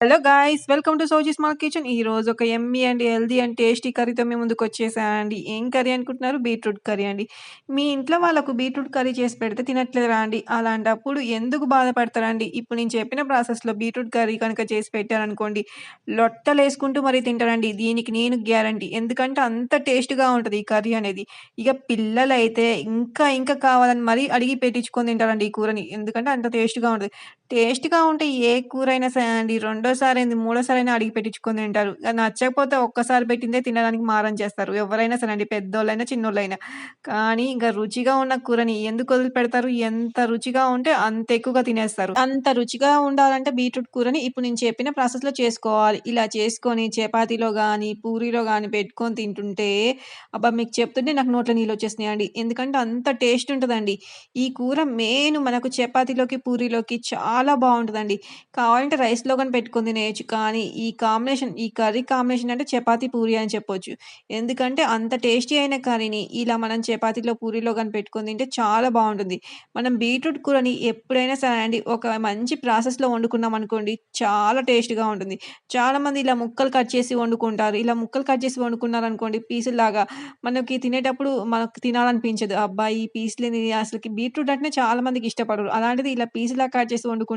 Hello guys welcome to సోజీ small kitchen ఈ రోజు ఒక yummy and healthy and tasty కర్రీతో మేము ముందుకు వచ్చేసానండి ఏం కర్రీ అనుకుంటున్నారు? బీట్రూట్ కర్రీ అండి. మీ ఇంట్లో వాళ్ళకు బీట్రూట్ కర్రీ చేసి పెడితే తినట్లేదా అండి? అలాంటప్పుడు ఎందుకు బాధపడతారండి? ఇప్పుడు నేను చెప్పిన ప్రాసెస్లో బీట్రూట్ కర్రీ కనుక చేసి పెట్టారనుకోండి లొట్టలు వేసుకుంటూ మరీ తింటారండి. దీనికి నేను గ్యారంటీ. ఎందుకంటే అంత టేస్ట్గా ఉంటుంది ఈ కర్రీ అనేది. ఇక పిల్లలు అయితే ఇంకా ఇంకా కావాలని మరీ అడిగి పెట్టించుకొని తింటారండి ఈ కూరని. ఎందుకంటే అంత టేస్ట్గా ఉంటుంది. టేస్ట్గా ఉంటే ఏ కూర అయినా సరే అండి రెండోసారి ఏంది మూడోసారి అయినా అడిగి పెట్టించుకొని తింటారు. అది నచ్చకపోతే ఒక్కసారి పెట్టిందే తినడానికి మారం చేస్తారు. ఎవరైనా సరే అండి పెద్దోళ్ళైనా చిన్నోళ్ళైనా. కానీ ఇంకా రుచిగా ఉన్న కూరని ఎందుకు వదిలిపెడతారు ఎంత రుచిగా ఉంటే అంత ఎక్కువగా తినేస్తారు. అంత రుచిగా ఉండాలంటే బీట్రూట్ కూరని ఇప్పుడు నేను చెప్పిన ప్రాసెస్లో చేసుకోవాలి. ఇలా చేసుకొని చపాతీలో కానీ పూరీలో కానీ పెట్టుకొని తింటుంటే అబ్బా మీకు చెప్తుంటే నాకు నోట్లో నీళ్ళు వచ్చేసినాయి అండి ఎందుకంటే అంత టేస్ట్ ఉంటుందండి. ఈ కూర మెయిన్ మనకు చపాతీలోకి పూరీలోకి చాలా బాగుంటుందండి కావాలంటే రైస్‌లో కానీ పెట్టుకుని తినేయచ్చు కానీ ఈ కాంబినేషన్ ఈ కర్రీ కాంబినేషన్ అంటే చపాతీ, పూరి అని చెప్పొచ్చు. ఎందుకంటే అంత టేస్టీ అయిన కర్రీని ఇలా మనం చపాతీలో, పూరీలో కానీ పెట్టుకొని తింటే చాలా బాగుంటుంది మనం బీట్రూట్ కూరని ఎప్పుడైనా సరే అండి ఒక మంచి ప్రాసెస్‌లో వండుకున్నాం అనుకోండి చాలా టేస్ట్‌గా ఉంటుంది. చాలామంది ఇలా ముక్కలు కట్ చేసి వండుకుంటారు. ఇలా ముక్కలు కట్ చేసి వండుకున్నారనుకోండి పీసులాగా మనకి తినేటప్పుడు మనకు తినాలనిపించదు. అబ్బాయి ఈ పీసులు అసలుకి బీట్రూట్ అంటే చాలా మందికి ఇష్టపడరు. అలాంటిది ఇలా పీసులా కట్ చేసి వండుకుంటే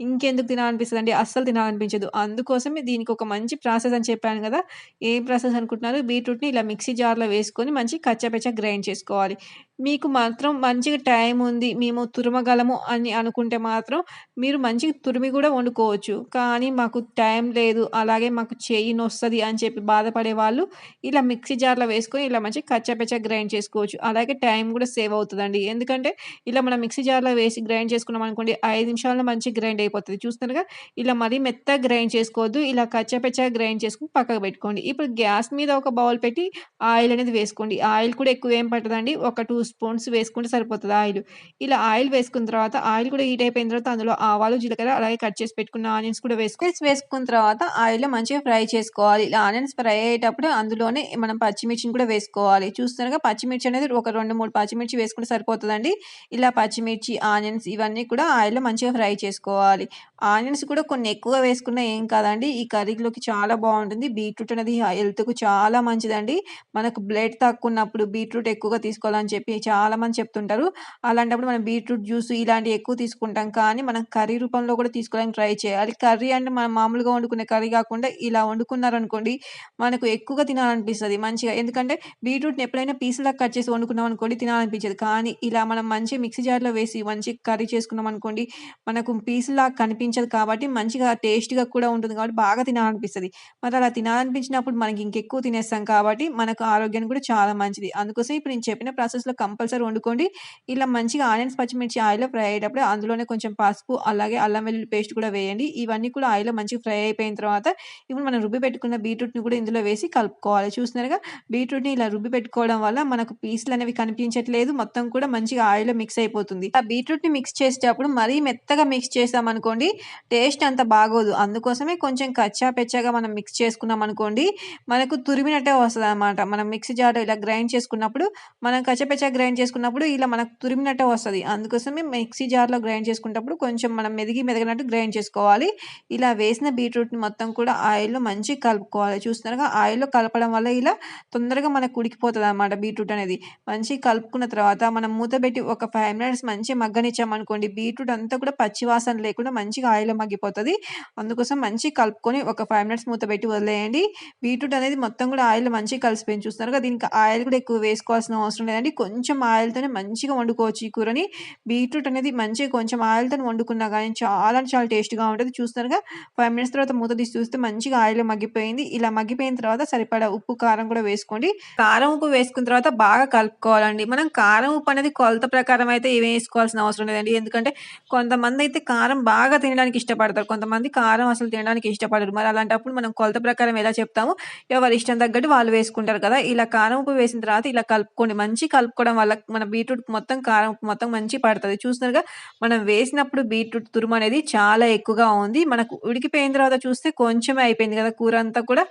ఇంకెందుకు తినాలనిపిస్తుంది అండి అస్సలు తినాలనిపించదు. అందుకోసమే దీనికి ఒక మంచి ప్రాసెస్ అని చెప్పాను కదా ఏం ప్రాసెస్ అనుకుంటున్నారు? బీట్రూట్‌ని ఇలా మిక్సీ జార్‌లో వేసుకొని మంచి కచ్చపెచ్చ గ్రైండ్ చేసుకోవాలి. మీకు మాత్రం మంచిగా టైం ఉంది. మేము తురమగలము అని అనుకుంటే మాత్రం మీరు మంచిగా తురిమి కూడా వండుకోవచ్చు. కానీ మాకు టైం లేదు. అలాగే మాకు చెయ్యి నొస్తుంది అని చెప్పి బాధపడే వాళ్ళు ఇలా మిక్సీ జార్‌లో వేసుకొని ఇలా మంచిగా కచ్చపెచ్చ గ్రైండ్ చేసుకోవచ్చు. అలాగే టైం కూడా సేవ్ అవుతుందండి ఎందుకంటే ఇలా మనం మిక్సీ జార్‌లో వేసి గ్రైండ్ చేసుకున్నాం అనుకోండి ఐదు నిమిషాల్లో మంచి గ్రైండ్ అయిపోతుంది చూస్తున్నారుగా ఇలా మరీ మెత్తగా గ్రైండ్ చేసుకోవద్దు. ఇలా కచ్చాపిచ్చా గ్రైండ్ చేసుకుని పక్కకు పెట్టుకోండి. ఇప్పుడు గ్యాస్ మీద ఒక బౌల్ పెట్టి ఆయిల్ అనేది వేసుకోండి. ఆయిల్ కూడా ఎక్కువ ఏం పట్టదండి. ఒక టూ స్పూన్స్ వేసుకుంటే సరిపోతుంది ఆయిల్. ఇలా ఆయిల్ వేసుకున్న తర్వాత ఆయిల్ కూడా హీట్ అయిపోయిన తర్వాత అందులో ఆవాలు, జీలకర్ర అలాగే కట్ చేసి పెట్టుకున్న ఆనియన్స్ కూడా వేసుకొని వేసుకున్న తర్వాత ఆయిల్‌లో మంచిగా ఫ్రై చేసుకోవాలి. ఇలా ఆనియన్స్ ఫ్రై అయ్యేటప్పుడు అందులోనే మనం పచ్చిమిర్చిని కూడా వేసుకోవాలి. చూస్తున్నారుగా పచ్చిమిర్చి అనేది ఒక 2, 3 పచ్చిమిర్చి వేసుకుంటే సరిపోతుందండి ఇలా పచ్చిమిర్చి, ఆనియన్స్ ఇవన్నీ కూడా ఆయిల్‌లో మంచిగా ఫ్రై చేసుకోవాలి. ఆనియన్స్ కూడా కొన్ని ఎక్కువ వేసుకున్నా ఏం కాదండి. ఈ కర్రీలోకి చాలా బాగుంటుంది బీట్రూట్ అనేది హెల్త్‌కు చాలా మంచిదండి. మనకు బ్లడ్ తక్కువున్నప్పుడు బీట్రూట్ ఎక్కువగా తీసుకోవాలని చెప్పి చాలామంది చెప్తుంటారు. అలాంటప్పుడు మనం బీట్రూట్ జ్యూస్ ఇలాంటివి ఎక్కువ తీసుకుంటాం. కానీ మనం కర్రీ రూపంలో కూడా తీసుకోవడానికి ట్రై చేయాలి. కర్రీ అంటే మనం మామూలుగా వండుకునే కర్రీ కాకుండా ఇలా వండుకున్నారనుకోండి మనకు ఎక్కువగా తినాలనిపిస్తుంది మంచిగా. ఎందుకంటే బీట్రూట్‌ని ఎప్పుడైనా పీసులా కట్ చేసి వండుకున్నామనుకోండి తినాలనిపించదు. కానీ ఇలా మనం మంచి మిక్సీ జార్‌లో వేసి మంచిగా కర్రీ చేసుకున్నామనుకోండి మనకు పీసులా కనిపించదు కాబట్టి మంచిగా టేస్ట్‌గా కూడా ఉంటుంది కాబట్టి బాగా తినాలనిపిస్తుంది మరి అలా తినాలనిపించినప్పుడు మనకి ఇంకెక్కువ తినేస్తాం కాబట్టి మనకు ఆరోగ్యానికి కూడా చాలా మంచిది. అందుకోసం ఇప్పుడు నేను చెప్పిన ప్రాసెస్‌లో కంపల్సరీ వండుకోండి. ఇలా మంచిగా ఆనియన్స్, పచ్చిమిర్చి ఆయిల్‌లో ఫ్రై అయ్యేటప్పుడు అందులోనే కొంచెం పసుపు అలాగే అల్లం వెల్లుల్లి పేస్ట్ కూడా వేయండి. ఇవన్నీ కూడా ఆయిల్‌లో మంచిగా ఫ్రై అయిపోయిన తర్వాత ఇప్పుడు మనం రుబ్బి పెట్టుకున్న బీట్రూట్‌ని కూడా ఇందులో వేసి కలుపుకోవాలి. చూసినారుగా బీట్రూట్‌ని ఇలా రుబ్బి పెట్టుకోవడం వల్ల మనకు పీసులనేవి కనిపించట్లేదు. మొత్తం కూడా మంచిగా ఆయిల్‌లో మిక్స్ అయిపోతుంది. ఆ బీట్రూట్‌ని మిక్స్ చేసేటప్పుడు మరీ మెత్తగా మిక్స్ చేసామనుకోండి టేస్ట్ అంత బాగోదు. అందుకోసమే కొంచెం కచ్చా పెచ్చాగా మనం మిక్స్ చేసుకున్నాం అనుకోండి మనకు తురిమినట్టే వస్తదనమాట. మనం మిక్సీ జార్‌లో ఇలా గ్రైండ్ చేసుకున్నప్పుడు మనం కచ్చా గ్రైండ్ చేసుకున్నప్పుడు ఇలా మనకు తురిమినట్టే వస్తుంది అందుకోసమే మిక్సీ జార్‌లో గ్రైండ్ చేసుకునేటప్పుడు కొంచెం మనం మెదిగి మెదగినట్టు గ్రైండ్ చేసుకోవాలి. ఇలా వేసిన బీట్రూట్‌ని మొత్తం కూడా ఆయిల్‌లో మంచిగా కలుపుకోవాలి. చూస్తున్నారుగా ఆయిల్‌లో కలపడం వల్ల ఇలా తొందరగా మనకు ఉడికిపోతదనమాట బీట్రూట్ అనేది. మంచిగా కలుపుకున్న తర్వాత మనం మూత పెట్టి ఒక ఫైవ్ మినిట్స్ మంచి మగ్గనిచ్చామనుకోండి బీట్రూట్ అంతా కూడా పచ్చివాసన లేకుండా మంచిగా ఆయిల్‌లో మగ్గిపోతుంది అందుకోసం మంచిగా కలుపుకొని ఒక ఫైవ్ మినిట్స్ మూత పెట్టి వదిలేయండి. బీట్రూట్ అనేది మొత్తం కూడా ఆయిల్ మంచిగా కలిసిపోయింది. చూస్తున్నారుగా దీనికి ఆయిల్ కూడా ఎక్కువ వేసుకోవాల్సిన అవసరం లేదండి. కొంచెం కొంచెం ఆయిల్‌తోనే మంచిగా వండుకోవచ్చు ఈ కూరని. బీట్రూట్ అనేది మంచిగా కొంచెం ఆయిల్‌తోని వండుకున్నా కానీ చాలా చాలా టేస్ట్‌గా ఉంటుంది చూస్తారుగా ఫైవ్ మినిట్స్ తర్వాత మూత తీసి చూస్తే మంచిగా ఆయిల్ మగ్గిపోయింది. ఇలా మగ్గిపోయిన తర్వాత సరిపడా ఉప్పు, కారం కూడా వేసుకోండి. కారం, ఉప్పు వేసుకున్న తర్వాత బాగా కలుపుకోవాలండి. మనం కారం, ఉప్పు అనేది కొలత ప్రకారం అయితే ఏమేమి వేసుకోవాల్సిన అవసరం లేదండి. ఎందుకంటే కొంతమంది అయితే కారం బాగా తినడానికి ఇష్టపడతారు. కొంతమంది కారం అసలు తినడానికి ఇష్టపడరు. మరి అలాంటప్పుడు మనం కొలత ప్రకారం ఎలా చెప్తాము ఎవరి ఇష్టం తగ్గట్టు వాళ్ళు వేసుకుంటారు కదా! ఇలా కారం, ఉప్పు వేసిన తర్వాత ఇలా కలుపుకోండి. మంచిగా కలుపుకోవడం వేసుకోవడం వల్ల మన బీట్రూట్ మొత్తం కారం మొత్తం మంచి పడుతుంది. చూస్తున్నారుగా మనం వేసినప్పుడు బీట్రూట్ తురుము అనేది చాలా ఎక్కువగా ఉంది. మనకు ఉడికిపోయిన తర్వాత చూస్తే కొంచెమే అయిపోయింది కదా కూర అంతా కూడా.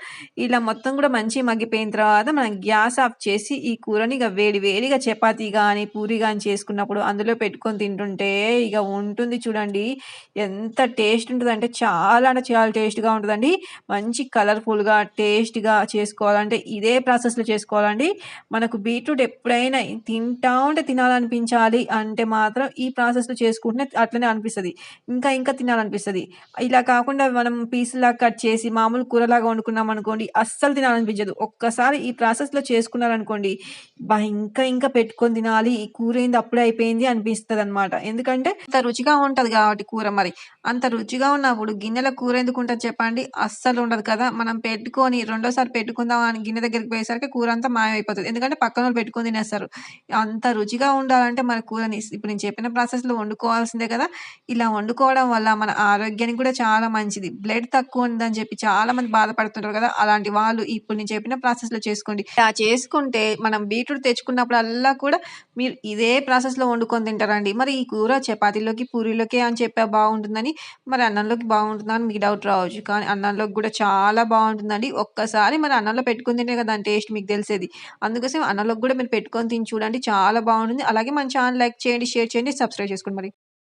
ఇలా మొత్తం కూడా మంచి మగ్గిపోయిన తర్వాత మనం గ్యాస్ ఆఫ్ చేసి ఈ కూరని ఇక వేడి వేడిగా చపాతీ కానీ పూరి కానీ చేసుకున్నప్పుడు అందులో పెట్టుకొని తింటుంటే ఇక ఉంటుంది చూడండి. ఎంత టేస్ట్ ఉంటుందంటే చాలా అంటే చాలా టేస్ట్గా ఉంటుందండి. మంచి కలర్ఫుల్గా టేస్ట్గా చేసుకోవాలంటే ఇదే ప్రాసెస్లో చేసుకోవాలండి. మనకు బీట్రూట్ ఎప్పుడైనా తింటా ఉంటే తినాలనిపించాలి అంటే మాత్రం ఈ ప్రాసెస్లో చేసుకుంటే అట్లనే అనిపిస్తుంది. ఇంకా ఇంకా తినాలనిపిస్తుంది. ఇలా కాకుండా మనం పీసులా కట్ చేసి మామూలు కూరలాగా వండుకున్నాం అనుకోండి అస్సలు తినాలనిపించదు. ఒక్కసారి ఈ ప్రాసెస్లో చేసుకున్నారనుకోండి బా ఇంకా ఇంకా పెట్టుకొని తినాలి. ఈ కూర ఏంది అప్పుడే అయిపోయింది అనిపిస్తుంది అనమాట ఎందుకంటే అంత రుచిగా ఉంటుంది కాబట్టి కూర మరి. అంత రుచిగా ఉన్నప్పుడు గిన్నెల కూర ఎందుకు ఉంటుంది చెప్పండి? అస్సలు ఉండదు కదా. మనం పెట్టుకొని రెండోసారి పెట్టుకుందాం అని గిన్నె దగ్గరికి పోయేసరికి కూర అంతా మాయమైపోతుంది. ఎందుకంటే పక్కన వాళ్ళు పెట్టుకొని తినేస్తారు. అంత రుచిగా ఉండాలంటే మన కూరని ఇప్పుడు నేను చెప్పిన ప్రాసెస్లో వండుకోవాల్సిందే కదా. ఇలా వండుకోవడం వల్ల మన ఆరోగ్యానికి కూడా చాలా మంచిది. బ్లడ్ తక్కువ ఉందని చెప్పి చాలా మంది బాధపడుతుంటారు కదా. అలాంటి వాళ్ళు ఇప్పుడు నేను చెప్పిన ప్రాసెస్లో చేసుకోండి. ఇలా చేసుకుంటే మనం బీట్రూట్ తెచ్చుకున్నప్పుడల్లా కూడా మీరు ఇదే ప్రాసెస్లో వండుకొని తింటారండి. మరి ఈ కూర చపాతీలోకి పూరీలోకి అని చెప్పా బాగుంటుందని మరి అన్నంలోకి బాగుంటుందా అని మీకు డౌట్ రావచ్చు. కానీ అన్నంలోకి కూడా చాలా బాగుంటుందండి. ఒక్కసారి మరి అన్నంలో పెట్టుకుని తింటే కదా దాని టేస్ట్ మీకు తెలిసేది. అందుకోసం అన్నంలోకి కూడా మీరు పెట్టుకొని తిని చూడండి. చాలా బాగుంటుంది. అలాగే మన ఛానల్ లైక్ చేయండి షేర్ చేయండి సబ్స్క్రైబ్ చేసుకోండి మరి.